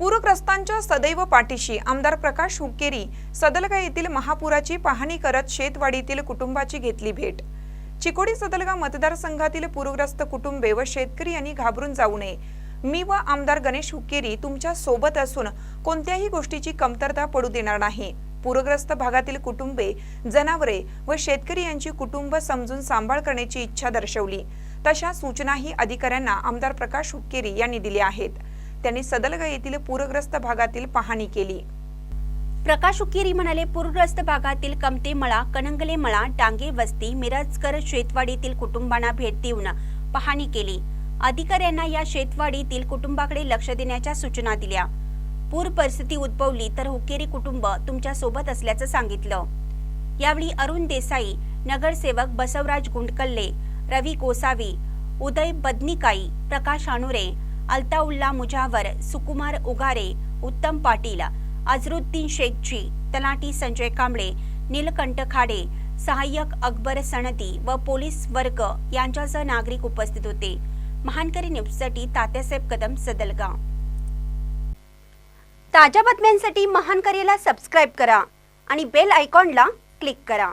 पूरग्रस्तांच्या सदैव पाठीशी आमदार प्रकाश हुक्केरी सदलगा येथील महापुराची पाहणी करत शेतवाडीतील कुटुंबाची घेतली भेट. चिकोडी सदलगा मतदारसंघातील पूरग्रस्त कुटुंबे व शेतकरी यांनी घाबरून जाऊ नये. मी व आमदार गणेश हुक्केरी तुमच्यासोबत असून कोणत्याही गोष्टीची कमतरता पडू देणार नाही. पूरग्रस्त भागातील कुटुंबे जनावरे व शेतकरी यांची कुटुंब समजून सांभाळ करण्याची इच्छा दर्शवली. तशा सूचनाही अधिकाऱ्यांना आमदार प्रकाश हुक्केरी यांनी दिल्या आहेत. त्यांनी सदलगा येथील पूरग्रस्त भागातील पाहणी केली. प्रकाश उकेरी म्हणाले पूरग्रस्त भागातील कमते मळा कणंगले मळा डांगे वस्ती मिरजकर शेतवाडीतील कुटुंबांना भेट देऊन पाहणी केली. अधिकाऱ्यांना या शेतवाडीतील कुटुंबाकडे लक्ष देण्याच्या सूचना दिल्या. पूर परिस्थिती उद्भवली तर हुकेरी कुटुंब तुमच्यासोबत असल्याचं सांगितलं. यावेळी अरुण देसाई नगरसेवक बसवराज गुंडकल्ले रवी गोसावी उदय बदनिकाई प्रकाश अणुरे अल्ताउल्ला मुजावर सुकुमार उगारे उत्तम पाटील अझरुद्दीन शेखजी तलाटी संजय कांबळे नीलकंठ खाडे सहाय्यक अकबर सणती व पोलीस वर्ग यांच्यासह नागरिक उपस्थित होते. महानकरी न्यूजसाठी तात्यासाहेब कदम सदलगाव. ताज्या बातम्यांसाठी महानकरीला सबस्क्राईब करा आणि बेल आयकॉनला क्लिक करा.